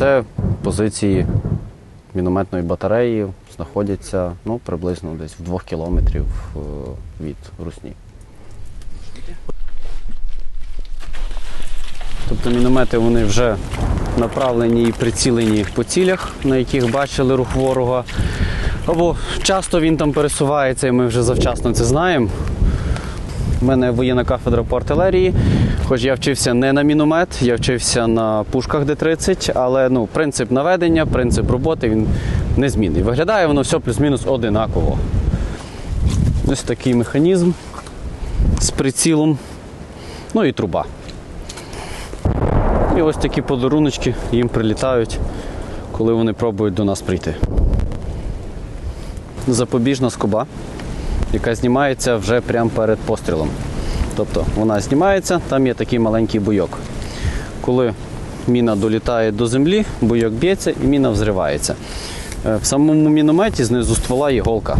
Це позиції мінометної батареї знаходяться ну, приблизно десь в двох кілометрів е, від Русні. Тобто міномети вони вже направлені і прицілені по цілях, на яких бачили рух ворога. Або часто він там пересувається, і ми вже завчасно це знаємо. У мене воєнна кафедра по артилерії, хоч я вчився не на міномет, я вчився на пушках Д-30, але ну, принцип наведення, принцип роботи він незмінний. Виглядає воно все плюс-мінус одинаково. Ось такий механізм з прицілом, ну і труба. І ось такі подаруночки їм прилітають, коли вони пробують до нас прийти. Запобіжна скоба, яка знімається вже прямо перед пострілом. Тобто вона знімається, там є такий маленький буйок. Коли міна долітає до землі, буйок б'ється і міна взривається. Е, В самому мінометі знизу ствола є голка.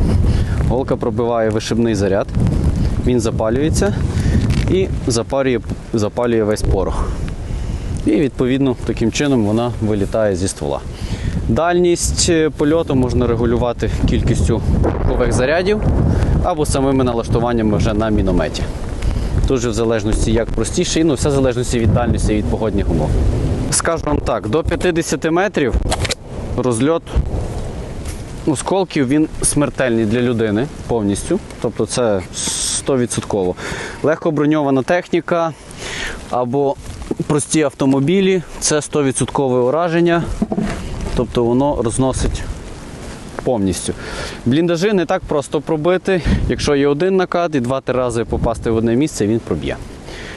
Голка пробиває вишибний заряд, він запалюється і запалює, запалює весь порох. І відповідно таким чином вона вилітає зі ствола. Дальність е, польоту можна регулювати кількістю порохових зарядів або самими налаштуваннями вже на мінометі. Дуже в залежності як простіше, ну, все в залежності від дальності від погодних умов. Скажу вам так, до 50 метрів розльот осколків він смертельний для людини повністю. Тобто це 100%. Легко броньована техніка або прості автомобілі це 100% ураження. Тобто воно розносить повністю. Бліндажі не так просто пробити. Якщо є один накат і два-три рази попасти в одне місце, він проб'є.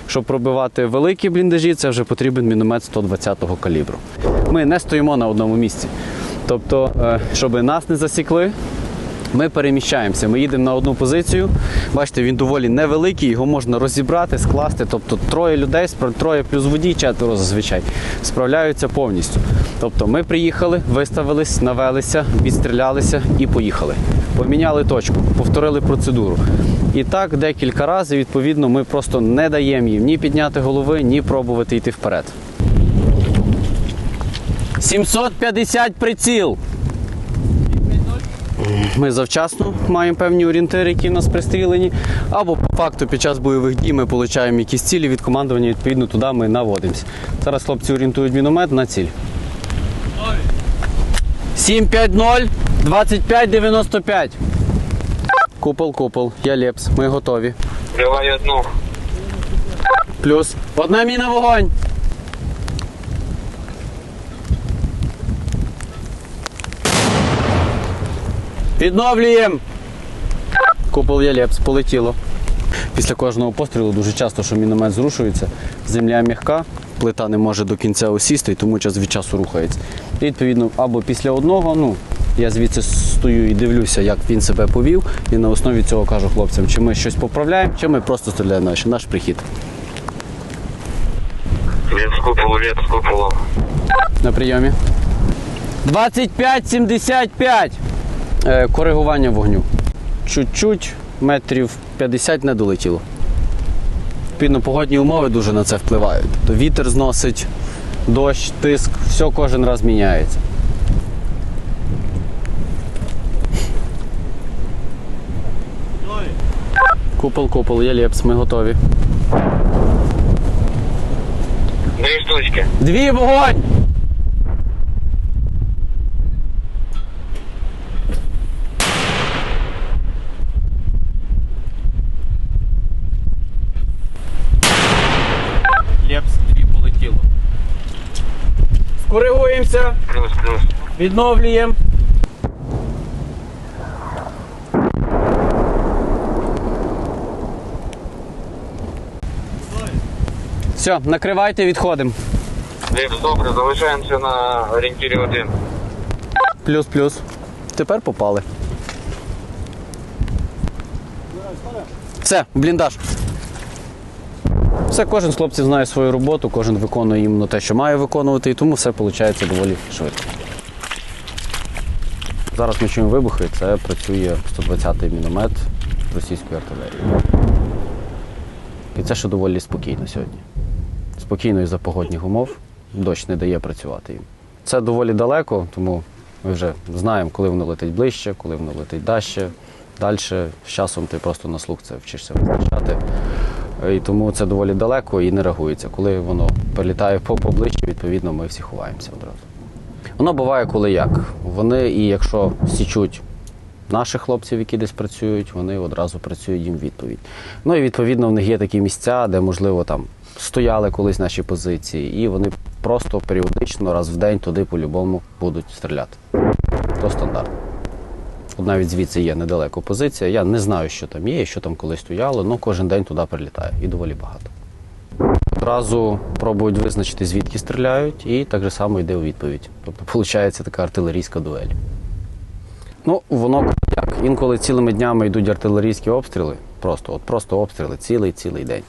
Щоб пробивати великі бліндажі, це вже потрібен міномет 120-го калібру. Ми не стоїмо на одному місці. Тобто, е, щоб нас не засікли, ми переміщаємося. Ми їдемо на одну позицію. Бачите, він доволі невеликий, його можна розібрати, скласти. Тобто троє людей, троє плюс водій, четверо зазвичай справляються повністю. Тобто ми приїхали, виставились, навелися, відстрілялися і поїхали. Поміняли точку, повторили процедуру. І так декілька разів, відповідно, ми просто не даємо їм ні підняти голови, ні пробувати йти вперед. 750 приціл. Ми завчасно маємо певні орієнтири, які в нас пристрілені. Або по факту під час бойових дій ми отримуємо якісь цілі від командування, відповідно туди ми наводимося. Зараз хлопці орієнтують міномет на ціль. 750 2595. Купол, купол, я Лепс, ми готові. Вбиваю одну. Плюс. Одна міна вогонь. Відновлюємо. Купол Ялепс, полетіло. Після кожного пострілу дуже часто, що міномет зрушується, земля м'яка, плита не може до кінця осісти, і тому час від часу рухається. І відповідно, або після одного, ну, я звідси стою і дивлюся, як він себе повів, і на основі цього кажу хлопцям, чи ми щось поправляємо, чи ми просто стріляємо наш, наш прихід. Лет с куполу, куполу. На прийомі. 25-75. Е, коригування вогню. Чуть-чуть, метрів 50 не долетіло. Відповідно, погодні умови дуже на це впливають. Тобто вітер зносить, дощ, тиск, все кожен раз міняється. Купол, купол, є лепс, ми готові. Дві штучки. Дві вогонь! Лепс, дві полетіло. Скоригуємося, Плюс, плюс. відновлюємо. Все, накривайте, відходимо. Добре, залишаємося на орієнтирі один. Плюс-плюс. Тепер попали. Все, бліндаж. Все, кожен з хлопців знає свою роботу, кожен виконує іменно те, що має виконувати, і тому все виходить доволі швидко. Зараз ми чуємо вибухи, це працює 120-й міномет російської артилерії. І це ще доволі спокійно сьогодні. Спокійно із-за погодних умов. Дощ не дає працювати їм. це доволі далеко, тому ми вже знаємо, коли воно летить ближче, коли воно летить далі. Далі з часом ти просто на слух це вчишся визначати. Е, І тому це доволі далеко і не реагується. Коли воно прилітає по- поближче, відповідно, ми всі ховаємося одразу. Воно буває коли як. Вони, і якщо січуть наших хлопців, які десь працюють, вони одразу працюють їм відповідь. Ну і відповідно в них є такі місця, де, можливо, там стояли колись наші позиції, і вони просто періодично раз в день туди по-любому будуть стріляти. То стандарт. Навіть звідси є недалеко позиція. Я не знаю, що там є, що там колись стояло, але кожен день туди прилітає і доволі багато. Одразу пробують визначити, звідки стріляють, і так же само йде у відповідь. Тобто, виходить така артилерійська дуель. Ну, воно як. Інколи цілими днями йдуть артилерійські обстріли, просто, от просто обстріли цілий цілий день.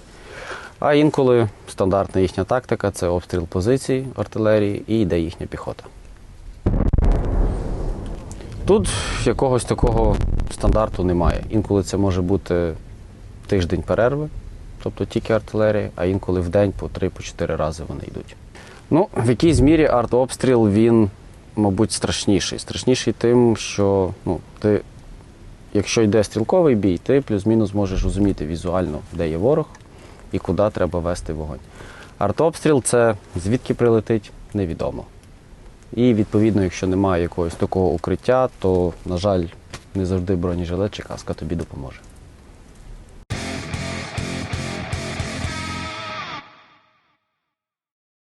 А інколи стандартна їхня тактика це обстріл позицій артилерії і йде їхня піхота. Тут якогось такого стандарту немає. Інколи це може бути тиждень перерви, тобто тільки артилерія, а інколи в день по 3-4 рази вони йдуть. Ну, в якійсь мірі артобстріл він, мабуть, страшніший. Страшніший тим, що ну, ти, якщо йде стрілковий бій, ти плюс-мінус можеш розуміти візуально, де є ворог і куди треба вести вогонь. Артобстріл це звідки прилетить, невідомо. І відповідно, якщо немає якогось такого укриття, то, на жаль, не завжди бронежилет чи каска тобі допоможе.